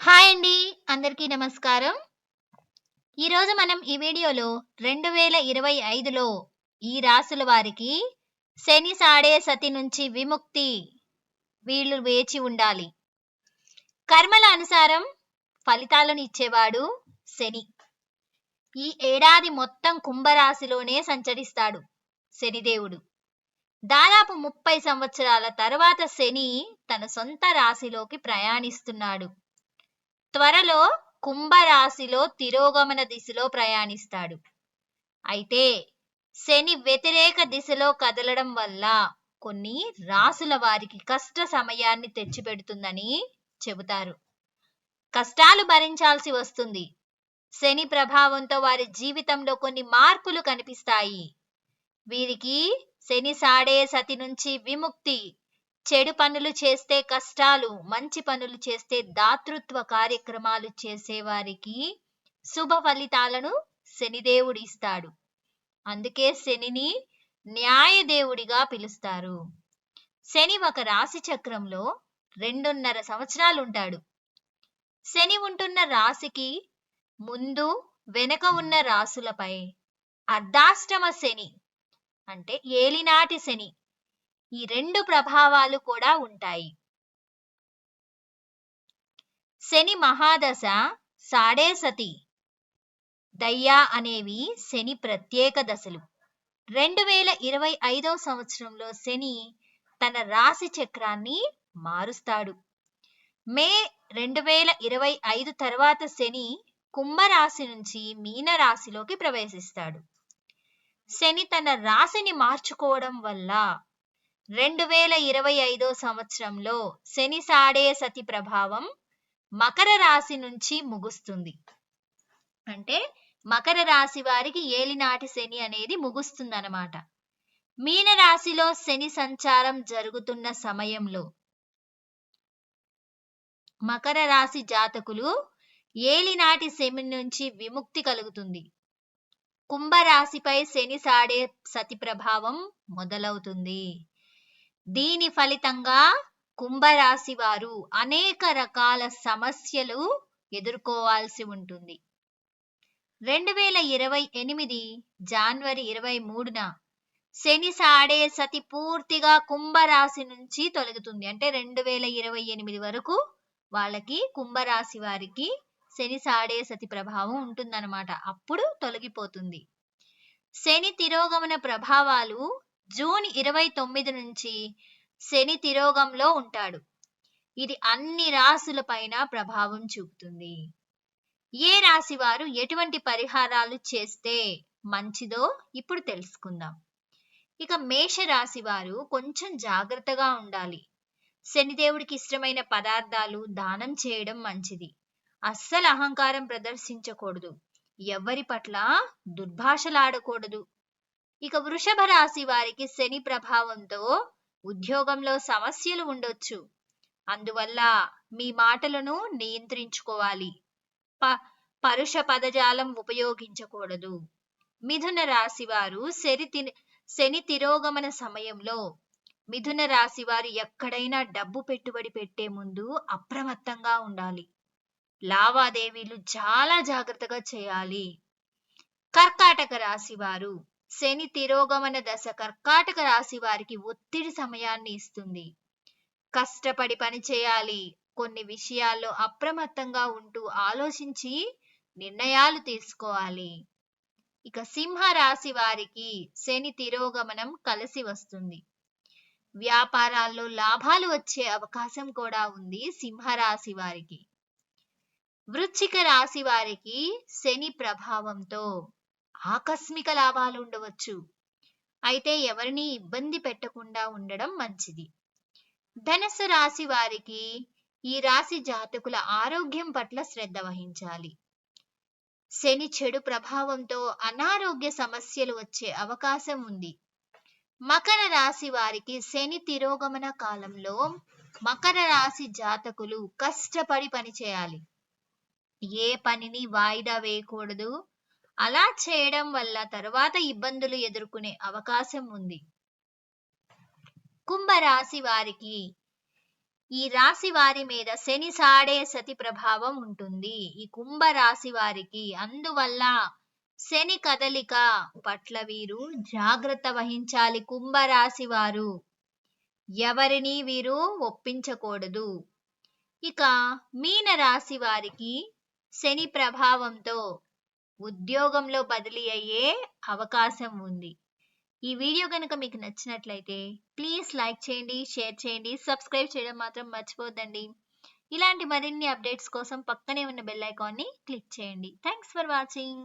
Hi అండి అందరికీ నమస్కారం. ఈరోజు మనం ఈ వీడియోలో రెండు వేల ఇరవై ఐదులో ఈ రాసుల వారికి శని సాడే సతి నుంచి విముక్తి వీళ్ళు వేచి ఉండాలి. కర్మల అనుసారం ఫలితాలను ఇచ్చేవాడు శని. ఈ ఏడాది మొత్తం కుంభరాశిలోనే సంచరిస్తాడు శనిదేవుడు దాదాపు ముప్పై సంవత్సరాల తర్వాత శని తన సొంత రాశిలోకి ప్రయాణిస్తున్నాడు. త్వరలో కుంభరాశిలో తిరోగమన దిశలో ప్రయాణిస్తాడు. అయితే శని వ్యతిరేక దిశలో కదలడం వల్ల కొన్ని రాసుల వారికి కష్ట సమయాన్ని తెచ్చిపెడుతుందని చెబుతారు. కష్టాలు భరించాల్సి వస్తుంది. శని ప్రభావంతో వారి జీవితంలో కొన్ని మార్పులు కనిపిస్తాయి. వీరికి శని సాడే సతి నుంచి విముక్తి చెడు పనులు చేస్తే కష్టాలు మంచి పనులు చేస్తే దాతృత్వ కార్యక్రమాలు చేసేవారికి శుభ ఫలితాలను శనిదేవుడు ఇస్తాడు అందుకే శనిని న్యాయదేవుడిగా పిలుస్తారు. శని ఒక రాశి చక్రంలో రెండున్నర సంవత్సరాలు ఉంటాడు. శని ఉంటున్న రాశికి ముందు వెనక ఉన్న రాసులపై అర్ధాష్టమ శని అంటే ఏలినాటి శని ఈ రెండు ప్రభావాలు కూడా ఉంటాయి. శని మహాదశ సాడే సతి దయ్యా అనేవి శని ప్రత్యేక దశలు. రెండు వేల ఇరవై ఐదో సంవత్సరంలో శని తన రాశి చక్రాన్ని మారుస్తాడు. మే రెండు వేల ఇరవై ఐదు తర్వాత శని కుంభరాశి నుంచి మీన రాశిలోకి ప్రవేశిస్తాడు. శని తన రాశిని మార్చుకోవడం వల్ల రెండు వేల ఇరవై ఐదో సంవత్సరంలో శని సాడే సతి ప్రభావం మకర రాశి నుంచి ముగుస్తుంది. అంటే మకర రాశి వారికి ఏలినాటి శని అనేది ముగుస్తుందన్నమాట. మీన రాశిలో శని సంచారం జరుగుతున్న సమయంలో మకర రాశి జాతకులు ఏలినాటి శని నుంచి విముక్తి కలుగుతుంది. కుంభరాశిపై శని సాడే సతి ప్రభావం మొదలవుతుంది. దీని ఫలితంగా కుంభరాశి వారు అనేక రకాల సమస్యలు ఎదుర్కోవాల్సి ఉంటుంది. రెండు వేల ఇరవై ఎనిమిది జనవరి ఇరవై మూడున శని సాడే సతి పూర్తిగా కుంభరాశి నుంచి తొలగుతుంది. అంటే రెండు వేల ఇరవై ఎనిమిది వరకు వాళ్ళకి కుంభరాశి వారికి శని సాడే సతి ప్రభావం ఉంటుందన్నమాట. అప్పుడు తొలగిపోతుంది. శని తిరోగమన ప్రభావాలు జూన్ ఇరవై తొమ్మిది నుంచి శని తిరోగంలో ఉంటాడు. ఇది అన్ని రాశుల పైన ప్రభావం చూపుతుంది. ఏ రాశి వారు ఎటువంటి పరిహారాలు చేస్తే మంచిదో ఇప్పుడు తెలుసుకుందాం. ఇక మేష రాశి వారు కొంచెం జాగ్రత్తగా ఉండాలి. శనిదేవుడికి ఇష్టమైన పదార్థాలు దానం చేయడం మంచిది. అస్సలు అహంకారం ప్రదర్శించకూడదు. ఎవరి పట్ల దుర్భాషలాడకూడదు. ఇక వృషభ రాశి వారికి శని ప్రభావంతో ఉద్యోగంలో సమస్యలు ఉండొచ్చు. అందువల్ల మీ మాటలను నియంత్రించుకోవాలి. ప పరుష పదజాలం ఉపయోగించకూడదు. మిథున రాశి వారు శని శని తిరోగమన సమయంలో మిథున రాశి వారు ఎక్కడైనా డబ్బు పెట్టుబడి పెట్టే ముందు అప్రమత్తంగా ఉండాలి. లావాదేవీలు చాలా జాగ్రత్తగా చేయాలి. కర్కాటక రాశి వారు శని తిరోగమన దశ కర్కాటక రాశి వారికి ఒత్తిడి సమయాన్ని ఇస్తుంది. కష్టపడి పని చేయాలి కొన్ని విషయాల్లో అప్రమత్తంగా ఉంటూ ఆలోచించి నిర్ణయాలు తీసుకోవాలి. ఇక సింహ రాశి వారికి శని తిరోగమనం కలిసి వస్తుంది. వ్యాపారాల్లో లాభాలు వచ్చే అవకాశం కూడా ఉంది సింహరాశి వారికి. వృశ్చిక రాశి వారికి శని ప్రభావంతో ఆకస్మిక లాభాలు ఉండవచ్చు అయితే ఎవరిని ఇబ్బంది పెట్టకుండా ఉండడం మంచిది. ధనస్సు రాశి వారికి ఈ రాశి జాతకుల ఆరోగ్యం పట్ల శ్రద్ధ వహించాలి. శని చెడు ప్రభావంతో అనారోగ్య సమస్యలు వచ్చే అవకాశం ఉంది. మకర రాశి వారికి శని తిరోగమన కాలంలో మకర రాశి జాతకులు కష్టపడి పని చేయాలి ఏ పనిని వాయిదా వేయకూడదు. అలా చేయడం వల్ల తర్వాత ఇబ్బందులు ఎదుర్కొనే అవకాశం ఉంది. కుంభరాశి వారికి ఈ రాశి వారి మీద శని సాడే సతి ప్రభావం ఉంటుంది. ఈ కుంభ రాశి వారికి అందువల్ల శని కదలిక పట్ల వీరు జాగ్రత్త వహించాలి కుంభరాశి వారు. ఎవరిని వీరు ఒప్పించకూడదు. ఇక మీన రాశి వారికి శని ప్రభావంతో ఉద్యోగంలో బదిలీ అయ్యే అవకాశం ఉంది. ఈ వీడియో కనుక మీకు నచ్చినట్లయితే ప్లీజ్ లైక్ చేయండి షేర్ చేయండి సబ్స్క్రైబ్ చేయడం మాత్రం మర్చిపోద్దండి. ఇలాంటి మరిన్ని అప్డేట్స్ కోసం పక్కనే ఉన్న బెల్ ఐకాన్ని క్లిక్ చేయండి. Thanks for watching.